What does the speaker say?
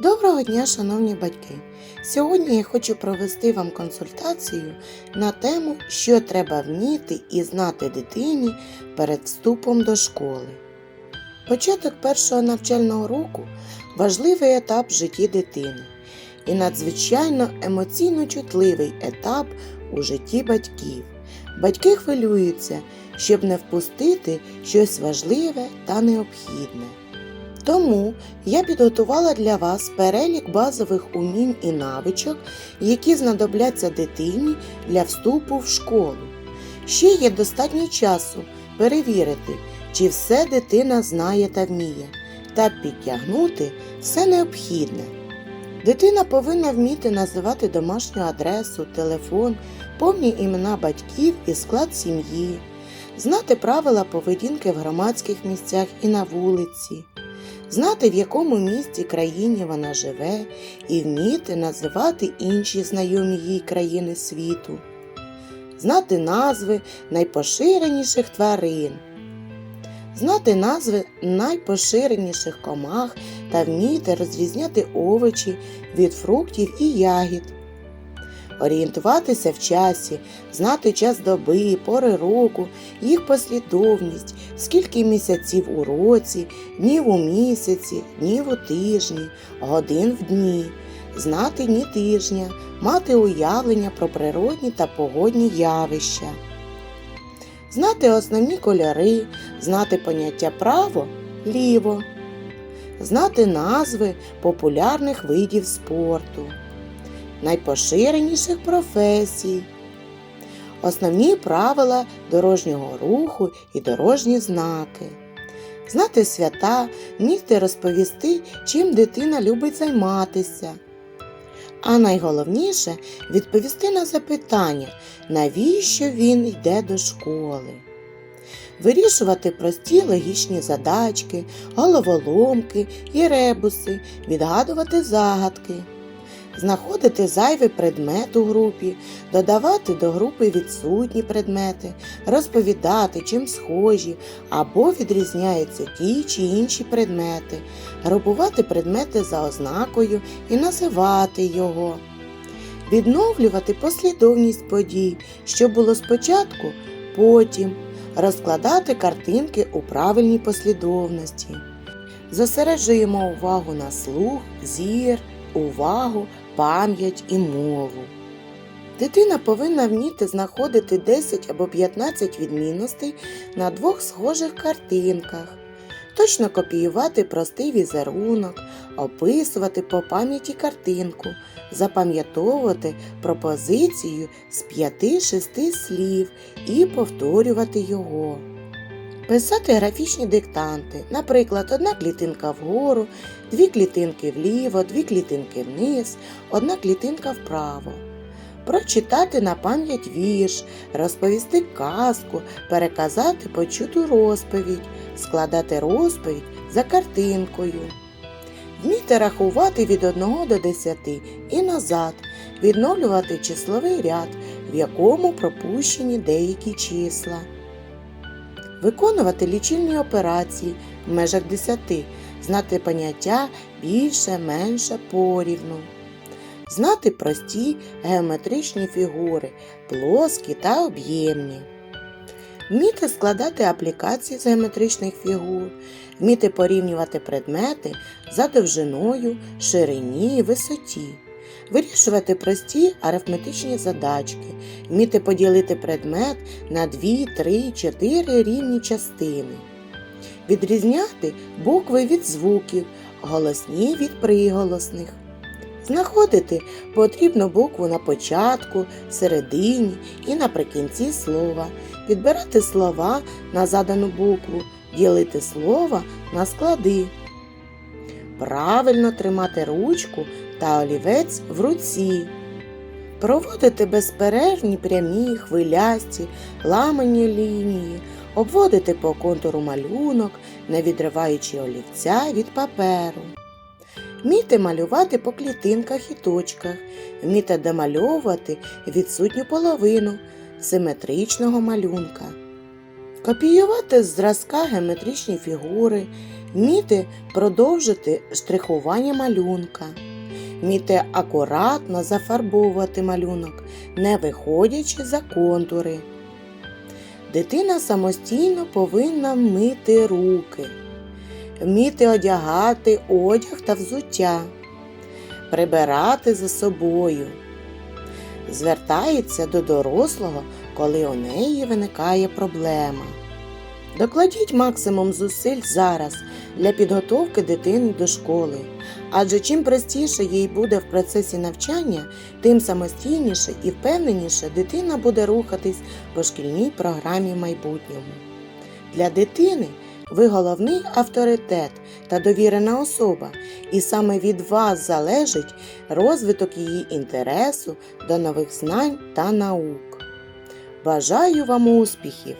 Доброго дня, шановні батьки! Сьогодні я хочу провести вам консультацію на тему, що треба вміти і знати дитині перед вступом до школи. Початок першого навчального року важливий етап в житті дитини і надзвичайно емоційно чутливий етап у житті батьків. Батьки хвилюються, щоб не впустити щось важливе та необхідне. Тому я підготувала для вас перелік базових умінь і навичок, які знадобляться дитині для вступу в школу. Ще є достатньо часу перевірити, чи все дитина знає та вміє, та підтягнути все необхідне. Дитина повинна вміти називати домашню адресу, телефон, повні імена батьків і склад сім'ї, знати правила поведінки в громадських місцях і на вулиці знати, в якому місті країні вона живе, і вміти називати інші знайомі їй країни світу, знати назви найпоширеніших тварин, знати назви найпоширеніших комах та вміти розрізняти овочі від фруктів і ягід. Орієнтуватися в часі, знати час доби, пори року, їх послідовність, скільки місяців у році, днів у місяці, днів у тижні, годин в дні, знати дні тижня, мати уявлення про природні та погодні явища, знати основні кольори, знати поняття право, ліво, знати назви популярних видів спорту. Найпоширеніших професій, основні правила дорожнього руху і дорожні знаки, знати свята, вміти розповісти, чим дитина любить займатися. А найголовніше відповісти на запитання, навіщо він йде до школи. Вирішувати прості логічні задачки, головоломки і ребуси, відгадувати загадки знаходити зайвий предмет у групі, додавати до групи відсутні предмети, розповідати, чим схожі або відрізняються ті чи інші предмети, групувати предмети за ознакою і називати його. Відновлювати послідовність подій, що було спочатку, потім, розкладати картинки у правильній послідовності. Зосереджуємо увагу на слух, зір, увагу, пам'ять і мову. Дитина повинна вміти знаходити 10 або 15 відмінностей на двох схожих картинках, точно копіювати простий візерунок, описувати по пам'яті картинку, запам'ятовувати пропозицію з 5-6 слів і повторювати його. Писати графічні диктанти, наприклад, одна клітинка вгору, дві клітинки вліво, дві клітинки вниз, одна клітинка вправо. Прочитати на пам'ять вірш, розповісти казку, переказати почуту розповідь, складати розповідь за картинкою. Вміти рахувати від 1 до 10 і назад, відновлювати числовий ряд, в якому пропущені деякі числа виконувати лічильні операції в межах 10, знати поняття більше, менше порівну, знати прості геометричні фігури, плоскі та об'ємні, вміти складати аплікації з геометричних фігур, вміти порівнювати предмети за довжиною, ширині і висоті вирішувати прості арифметичні задачки, вміти поділити предмет на 2, 3, 4 рівні частини, відрізняти букви від звуків, голосні від приголосних. Знаходити потрібну букву на початку, середині і наприкінці слова, підбирати слова на задану букву, ділити слова на склади. Правильно тримати ручку та олівець в руці. Проводити безперервні прямі, хвилясті, ламані лінії, обводити по контуру малюнок, не відриваючи олівця від паперу. Вміти малювати по клітинках і точках, вміти домальовувати відсутню половину симетричного малюнка. Копіювати з зразка геометричні фігури, вміти продовжити штрихування малюнка, вміти акуратно зафарбовувати малюнок, не виходячи за контури. Дитина самостійно повинна мити руки, вміти одягати одяг та взуття, прибирати за собою. Звертається до дорослого, коли у неї виникає проблема. Докладіть максимум зусиль зараз для підготовки дитини до школи, адже чим простіше їй буде в процесі навчання, тим самостійніше і впевненіше дитина буде рухатись по шкільній програмі майбутньому. Для дитини ви головний авторитет та довірена особа, і саме від вас залежить розвиток її інтересу до нових знань та наук. Бажаю вам успіхів!